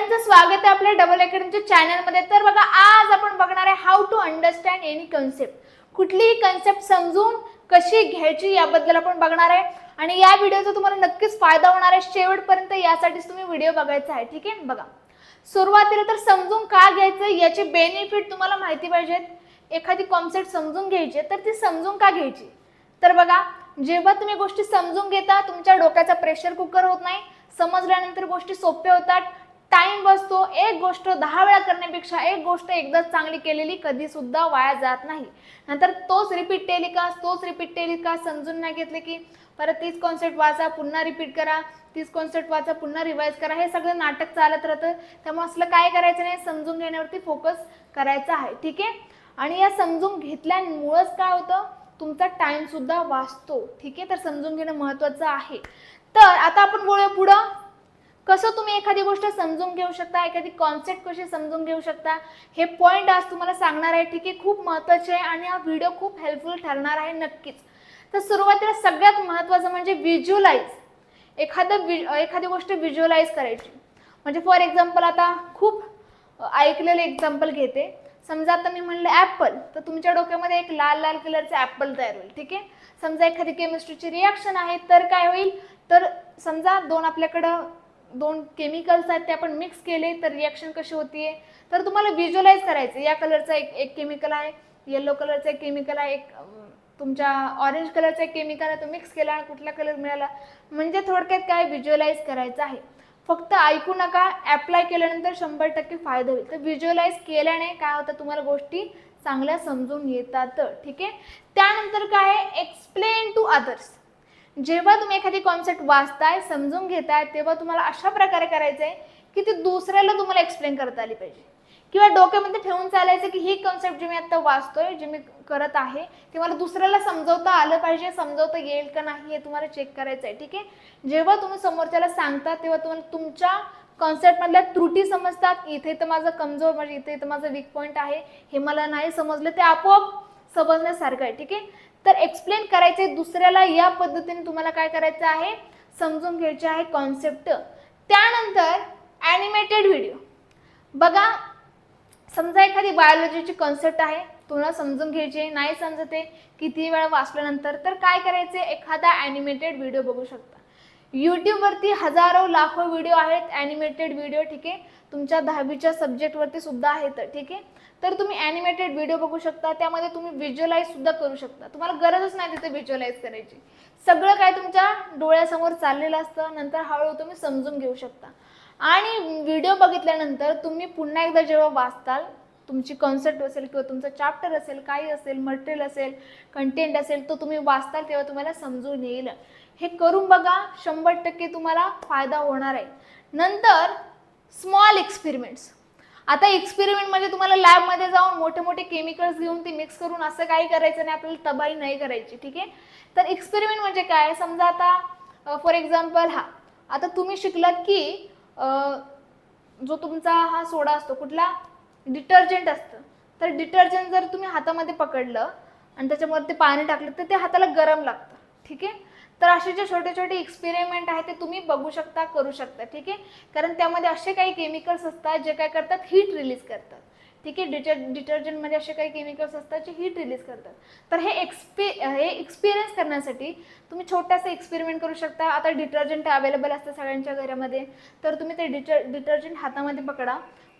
सगळ्यांचं स्वागत आहे आपल्या डबल अकॅडमीच्या चॅनलमध्ये तर बघा आज आपण बघणार आहे how to understand any concept कुठलीही कन्सेप्ट समजून कशी घ्यायची याबद्दल आपण बघणार आहे. आणि या व्हिडिओचा तुम्हाला नक्कीच फायदा होणार आहे. शेवटपर्यंत यासाठीच तुम्ही व्हिडिओ बघायचा आहे ठीक आहे? बघा. सुरुवातीला तर समजून का घ्यायचं याचे बेनिफिट तुम्हाला माहिती पाहिजेत. एखादी कॉन्सेप्ट समजून घ्यायची आहे, तर ती समजून का घ्यायची? तर बघा जेव्हा तुम्ही गोष्टी समजून घेता तुमच्या डोक्याचा प्रेशर कुकर होत नाही. समजल्यानंतर गोष्टी सोप्या होतात. टाइम बसतो एक गोष्ट दहा वेळा करण्यापेक्षा एक गोष्ट एकदाच चांगली केलेली कधी सुद्धा वाया जात नाही. नंतर तोच रिपीट टेलिकास्ट तोच रिपीट टेलिकास्ट समजून नाही घेतले की परत तीच कॉन्सेप्ट वाचा पुन्हा रिपीट करा तीच कॉन्सेप्ट वाचा पुन्हा रिवाईज करा. हे सगळं नाटक चालत राहतं. त्यामुळे असलं काय करायचं नाही समजून घेण्यावरती फोकस करायचा आहे. ठीक आहे? आणि या समजून घेतल्यामुळंच काय होतं? तुमचा टाईमसुद्धा वाचतो. ठीक आहे? तर समजून घेणं महत्त्वाचं आहे. तर आता आपण बोलूया पुढं. कसं तुम्ही एखादी गोष्ट समजून घेऊ शकता? एखादी कॉन्सेप्ट कशी समजून घेऊ शकता? हे पॉईंट आज तुम्हाला सांगणार आहे. ठीक आहे? खूप महत्त्वाचे आहे आणि हा व्हिडिओ खूप हेल्पफुल ठरणार आहे नक्कीच. तर सुरुवातीला सगळ्यात महत्त्वाचं म्हणजे व्हिज्युअलाइज एखादं वि एखादी गोष्ट व्हिज्युअलाइज करायची. म्हणजे फॉर एक्झाम्पल आता खूप ऐकलेलं एक्झाम्पल घेते. समजा आता मी म्हणलं ॲपल तर तुमच्या डोक्यामध्ये एक लाल लाल कलरचं ॲपल तयार होईल. ठीक आहे? समजा एखादी केमिस्ट्रीची रिॲक्शन आहे तर काय होईल? तर समजा दोन आपल्याकडं दोन केमिकल्स आहेत ते आपण मिक्स केले तर रिॲक्शन कशी होतीये? तर तुम्हाला व्हिज्युअलाइज करायचं या कलरचा एक एक केमिकल आहे येलो कलरचा एक केमिकल आहे एक तुमच्या ऑरेंज कलरचा एक केमिकल आहे तो मिक्स केला आणि कुठला कलर मिळाला. म्हणजे थोडक्यात काय व्हिज्युअलाइज करायचं आहे? फक्त ऐकू नका ॲप्लाय केल्यानंतर शंभर टक्के फायदा होईल. तर व्हिज्युअलाइज केल्याने काय होतं तुम्हाला गोष्टी चांगल्या समजून येतात. ठीक आहे? त्यानंतर काय एक्सप्लेन टू अदर्स जेव्हा तुम्ही एखादी कॉन्सेप्ट वाचताय समजून घेताय तेव्हा तुम्हाला अशा प्रकारे करायचं आहे की ती दुसऱ्याला तुम्हाला एक्सप्लेन करता आली पाहिजे. किंवा डोक्यामध्ये ठेवून चालायचं की ही कॉन्सेप्ट जे मी आता वाचतोय जे मी करत आहे ते मला दुसऱ्याला समजवता आलं पाहिजे समजवता येईल का नाही हे तुम्हाला चेक करायचं आहे ठीक आहे? जेव्हा तुम्ही समोरच्याला सांगता तेव्हा तुम्हाला तुमच्या कॉन्सेप्टमधल्या त्रुटी समजतात. इथे तर माझं कमजोर म्हणजे इथे तर माझं वीक पॉईंट आहे. हे मला नाही समजलं ते आपोआप समजण्यासारखं आहे ठीक आहे? तर एक्सप्लेन करायचे दुसऱ्याला या पद्धतीने तुम्हाला काय करायचं आहे? समजून घ्यायचे आहे कॉन्सेप्ट त्यानंतर ॲनिमेटेड व्हिडिओ बघा समजा एखादी बायोलॉजीची कॉन्सेप्ट आहे तुम्हाला समजून घ्यायची आहे, नाही समजते किती वेळा वाचल्यानंतर तर काय करायचे एखादा ॲनिमेटेड व्हिडिओ बघू शकता. यूट्यूबवरती हजारो लाखो व्हिडिओ आहेत ॲनिमेटेड व्हिडिओ ठीक आहे? तुमच्या दहावीच्या सब्जेक्टवरती सुद्धा आहेत ठीक आहे? तर तुम्ही ॲनिमेटेड व्हिडिओ बघू शकता त्यामध्ये तुम्ही व्हिज्युअलाइज सुद्धा करू शकता. तुम्हाला गरजच नाही तिथे व्हिज्युअलाइज करायची. सगळं काय तुमच्या डोळ्यासमोर चाललेलं असतं नंतर हळूहळू तुम्ही समजून घेऊ शकता. आणि व्हिडिओ बघितल्यानंतर तुम्ही पुन्हा एकदा जेव्हा वाचताल तुमची कॉन्सेप्ट असेल किंवा तुमचं चॅप्टर असेल काही असेल मटेरियल असेल कंटेंट असेल तो तुम्ही वाचताल तेव्हा तुम्हाला समजून येईल. हे करून बघा शंभर टक्के तुम्हाला फायदा होणार आहे. नंतर स्मॉल एक्सपेरिमेंट्स आता एक्सपेरिमेंट म्हणजे तुम्हाला लॅबमध्ये जाऊन मोठे मोठे केमिकल्स घेऊन ते मिक्स करून असं काही करायचं नाही आपल्याला तबाही नाही करायची ठीक आहे? तर एक्सपेरिमेंट म्हणजे काय? समजा आता फॉर एक्झाम्पल हा. आता तुम्ही शिकलात की जो तुमचा हा सोडा असतो कुठला? डिटर्जंट असतं. तर डिटर्जंट जर तुम्ही हातामध्ये पकडलं आणि त्याच्यामध्ये पाणी टाकलं तर ते हाताला गरम लागतं ठीक आहे? तर असे जे छोटे छोटे एक्सपेरिमेंट आहे ते तुम्ही बघू शकता करू शकता ठीक आहे? कारण त्यामध्ये असे काही केमिकल्स असतात जे काय करतात? हीट रिलीज करतात. ठीक आहे? डिटर डिटर्जंटमध्ये असे काही केमिकल्स असतात जे हीट रिलीज करतात. तर हे एक्सपे हे एक्सपिरियन्स करण्यासाठी तुम्ही छोटासा एक्सपेरिमेंट करू शकता. आता डिटर्जंट अवेलेबल असतं सगळ्यांच्या घरामध्ये. तर तुम्ही ते डिटर डिटर्जंट हातामध्ये पकडा.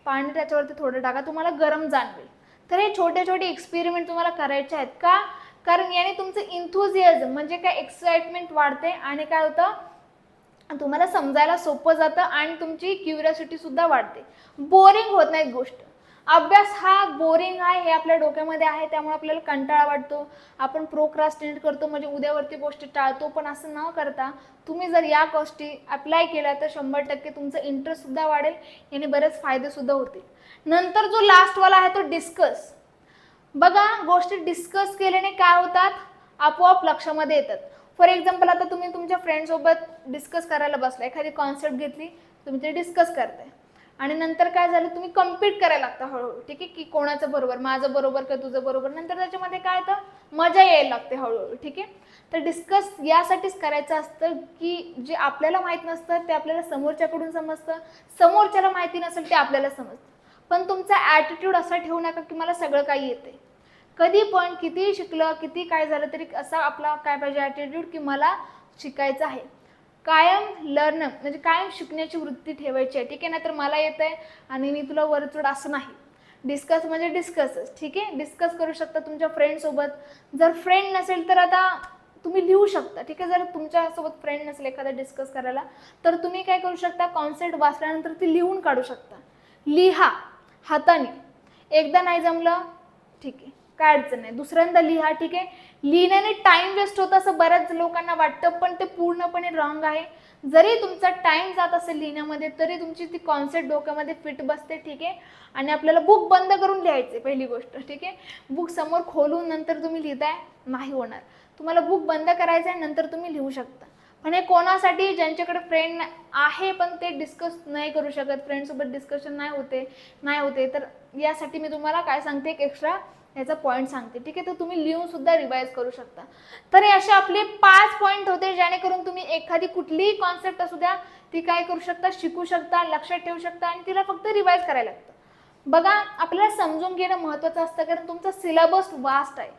पाणी त्याच्यावरती थोडं टाका. तुम्हाला गरम जाणवेल. तर हे छोटे छोटे एक्सपेरिमेंट तुम्हाला करायचे आहेत का? कारण याने तुमचं इन्थुझियाझम म्हणजे काय एक्साइटमेंट वाढते आणि काय होतं? तुम्हाला समजायला सोपं जातं आणि तुमची क्युरियोसिटी सुद्धा वाढते. बोरिंग होत नाही गोष्ट. अभ्यास हा बोरिंग आहे हे आपल्या डोक्यामध्ये आहे त्यामुळे आपल्याला कंटाळा वाटतो. आपण प्रोक्रास्टिनेट करतो म्हणजे उद्यावरती गोष्टी टाळतो पण असं न करता तुम्ही जर या गोष्टी अप्लाय केल्या तर शंभर टक्के तुमचं इंटरेस्ट सुद्धा वाढेल याने बरेच फायदे सुद्धा होतील. नंतर जो लास्टवाला आहे तो डिस्कस बघा गोष्टी डिस्कस केल्याने काय होतात? आपोआप लक्षामध्ये येतात. फॉर एक्झाम्पल आता तुम्ही तुमच्या फ्रेंडसोबत डिस्कस करायला बसला एखादी कॉन्सेप्ट घेतली तुम्ही ते डिस्कस करताय. आणि नंतर काय झालं तुम्ही कम्पीट करायला लागता हळूहळू. ठीक आहे की कोणाचं बरोबर माझं बरोबर का तुझं बरोबर? नंतर त्याच्यामध्ये काय येतं? मजा यायला लागते हळूहळू. ठीक आहे? तर डिस्कस यासाठीच करायचं असतं की जे आपल्याला माहीत नसतं ते आपल्याला समोरच्याकडून समजतं. समोरच्याला माहिती नसेल ते आपल्याला समजतं. पण तुमचा ॲटिट्यूड असा ठेवू नका की मला सगळं काही येते कधी पण कितीही शिकलं किती काय झालं तरी असा आपला काय पाहिजे ॲटिट्यूड की मला शिकायचं आहे. कायम लर्न म्हणजे कायम शिकण्याची वृत्ती ठेवायची आहे. ठीक आहे ना तर मला येत आहे आणि मी तुला वरचढ असं नाही. डिस्कस म्हणजे डिस्कसच ठीक आहे डिस्कस करू शकता तुमच्या फ्रेंडसोबत जर फ्रेंड नसेल तर आता तुम्ही लिहू शकता. ठीक आहे जर तुमच्यासोबत फ्रेंड नसेल एखादा डिस्कस करायला तर तुम्ही काय करू शकता? कॉन्सेप्ट वाचल्यानंतर ती लिहून काढू शकता. लिहा. हाताने. एकदा नाही जमलं ठीक आहे काय अडचण नाही. दुसऱ्यांदा लिहा ठीक आहे. लिहिण्याने टाईम वेस्ट होतं असं बऱ्याच लोकांना वाटतं पण ते पूर्णपणे रॉंग आहे. जरी तुमचा टाइम जात असेल लिहिण्यामध्ये तरी तुमची ती कॉन्सेप्ट डोक्यामध्ये फिट बसते ठीक आहे. आणि आपल्याला बुक बंद करून लिहायचे पहिली गोष्ट ठीक आहे. बुक समोर खोलून नंतर तुम्ही लिहिताय नाही होणार. तुम्हाला बुक बंद करायचं आहे नंतर तुम्ही लिहू शकता. पण हे कोणासाठी ज्यांच्याकडे फ्रेंड आहे पण ते डिस्कस नाही करू शकत फ्रेंडसोबत डिस्कशन नाही होते नाही होते. तर यासाठी मी तुम्हाला काय सांगते एक एक्स्ट्रा याचा पॉईंट सांगते. ठीक आहे? तर तुम्ही लिहूनसुद्धा रिवाईज करू शकता. तर हे असे आपले पाच पॉईंट होते जेणेकरून तुम्ही एखादी कुठलीही कॉन्सेप्ट असू द्या ती काय करू शकता शिकू शकता लक्षात ठेवू शकता आणि तिला फक्त रिवाईज करायला लागतं. बघा आपल्याला समजून घेणं महत्त्वाचं असतं कारण तुमचा सिलेबस वास्ट आहे.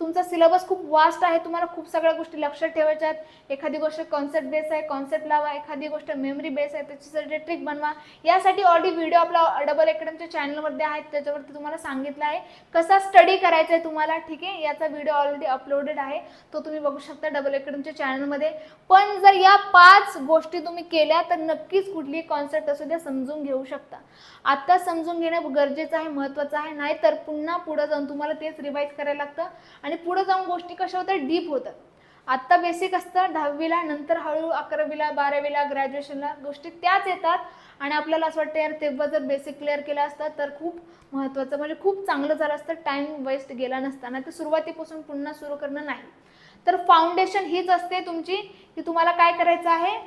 तुमचा सिलेबस खूप वास्ट आहे तुम्हाला खूप सगळ्या गोष्टी लक्षात ठेवायच्या आहेत. एखादी गोष्ट कॉन्सेप्ट बेस आहे कॉन्सेप्ट लावा. एखादी गोष्ट मेमरी बेस आहे त्याच्यासाठी ट्रिक बनवा. यासाठी ऑलरेडी व्हिडिओ आपला डबल अकॅडमच्या चॅनलमध्ये आहेत त्याच्यावरती तुम्हाला सांगितलं आहे. कसा स्टडी करायचा आहे तुम्हाला ठीक आहे? याचा व्हिडिओ ऑलरेडी अपलोडेड आहे. तो तुम्ही बघू शकता डबल अकॅडमच्या चॅनलमध्ये पण जर या पाच गोष्टी तुम्ही केल्या तर नक्कीच कुठलीही कॉन्सेप्ट असू द्या समजून घेऊ शकता. आत्ता समजून घेणं गरजेचं आहे महत्त्वाचं आहे. नाहीतर पुन्हा पुढं जाऊन तुम्हाला तेच रिवाईज करायला लागतं. आणि पुढे जाऊन गोष्टी कशा होतात? डीप होतात. आत्ता बेसिक असतं दहावीला नंतर हळूहळू अकरावीला बारावीला ग्रॅज्युएशनला गोष्टी त्याच येतात. आणि आपल्याला असं वाटतं यार तेव्हा जर बेसिक क्लिअर केलं असतं तर खूप महत्त्वाचं म्हणजे खूप चांगलं झालं असतं. टाईम वेस्ट गेला नसताना तर सुरुवातीपासून पुन्हा सुरू करणं नाही. तर फाउंडेशन हीच असते तुमची की तुम्हाला काय करायचं आहे?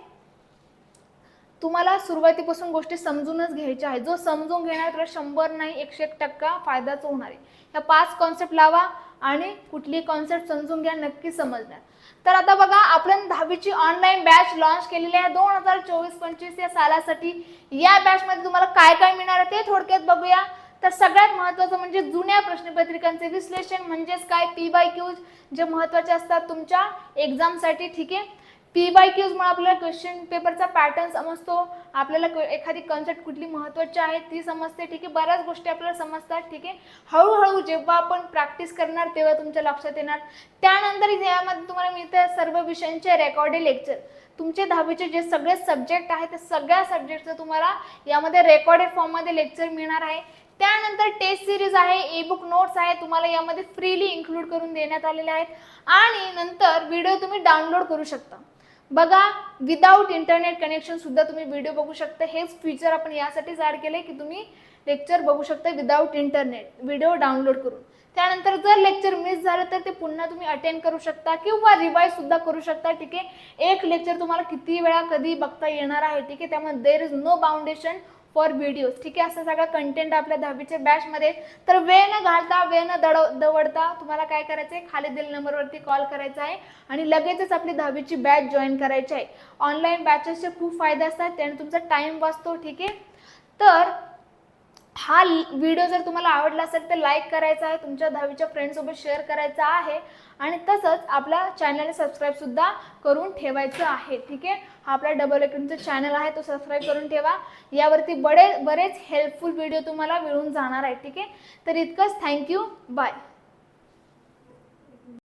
तुम्हाला सुरुवातीपासून गोष्टी समजूनच घ्यायच्या आहे जो समजून घेणार तर शंभर नाही एकशे एक टक्का फायदाच होणार आहे. ह्या पाच कॉन्सेप्ट लावा आणि कुठली कॉन्सेप्ट समजून घ्या नक्की समजणार तर आता बघा आपण दहावीची ऑनलाईन बॅच लॉन्च केलेली आहे. दोन हजार चोवीस पंचवीस या सालासाठी या बॅचमध्ये तुम्हाला काय काय मिळणार आहे ते थोडक्यात बघूया. तर सगळ्यात महत्त्वाचं म्हणजे जुन्या प्रश्नपत्रिकांचे विश्लेषण म्हणजेच काय? पी बाय क्यूज जे महत्त्वाचे असतात तुमच्या एक्झामसाठी ठीक आहे? पी बाय क्यूजमुळे आपल्याला क्वेश्चन पेपरचा पॅटर्न समजतो. आपल्याला क- एखादी कन्सेप्ट कुठली महत्त्वाची आहे ती समजते ठीक आहे? बऱ्याच गोष्टी आपल्याला समजतात ठीक आहे? हळूहळू जेव्हा आपण प्रॅक्टिस करणार तेव्हा तुमच्या लक्षात येणार. त्यानंतर यामध्ये तुम्हाला मिळतं सर्व विषयांचे रेकॉर्डेड लेक्चर तुमचे दहावीचे जे सगळे सब्जेक्ट आहेत ते सगळ्या सब्जेक्टचं तुम्हाला यामध्ये रेकॉर्डेड फॉर्ममध्ये लेक्चर मिळणार आहे. त्यानंतर टेस्ट सिरीज आहे ए बुक नोट्स आहे तुम्हाला यामध्ये फ्रीली इन्क्लूड करून देण्यात आलेले आहेत. आणि नंतर व्हिडिओ तुम्ही डाउनलोड करू शकता. बघा विदाऊट इंटरनेट कनेक्शन सुद्धा तुम्ही व्हिडिओ बघू शकता. हेच फीचर आपण यासाठीच ॲड केले की तुम्ही लेक्चर बघू शकता विदाऊट इंटरनेट व्हिडिओ डाउनलोड करून. त्यानंतर जर लेक्चर मिस झालं तर ते पुन्हा तुम्ही अटेंड करू शकता किंवा रिवाईज सुद्धा करू शकता. ठीक आहे? एक लेक्चर तुम्हाला किती वेळा कधी बघता येणार आहे? ठीक आहे? त्यामुळे there is no boundation for videos ठीक आहे? असं सगळं कंटेंट आपल्या दहावीच्या बॅचमध्ये तर वेळ न घालता वेळ न दड दवडता तुम्हाला काय करायचं आहे खाली दिलेल्या नंबरवरती कॉल करायचा आहे आणि लगेचच आपली दहावीची बॅच जॉईन करायची आहे. ऑनलाईन बॅचेसचे खूप फायदे असतात त्याने तुमचा टाईम वाचतो ठीक आहे? तर हा व्हिडिओ जर तुम्हाला आवडला असेल तर लाईक करायचा आहे तुमच्या दहावीच्या फ्रेंडसोबत शेअर करायचा आहे. आणि तसंच आपल्या चॅनलला सबस्क्राईबसुद्धा करून ठेवायचं आहे ठीक आहे? हा आपला डबल अकॅडमीचा चॅनल आहे तो सबस्क्राईब करून ठेवा. यावरती बडे बरेच हेल्पफुल व्हिडिओ तुम्हाला मिळून जाणार आहे ठीक आहे? तर इतकंच. Thank you bye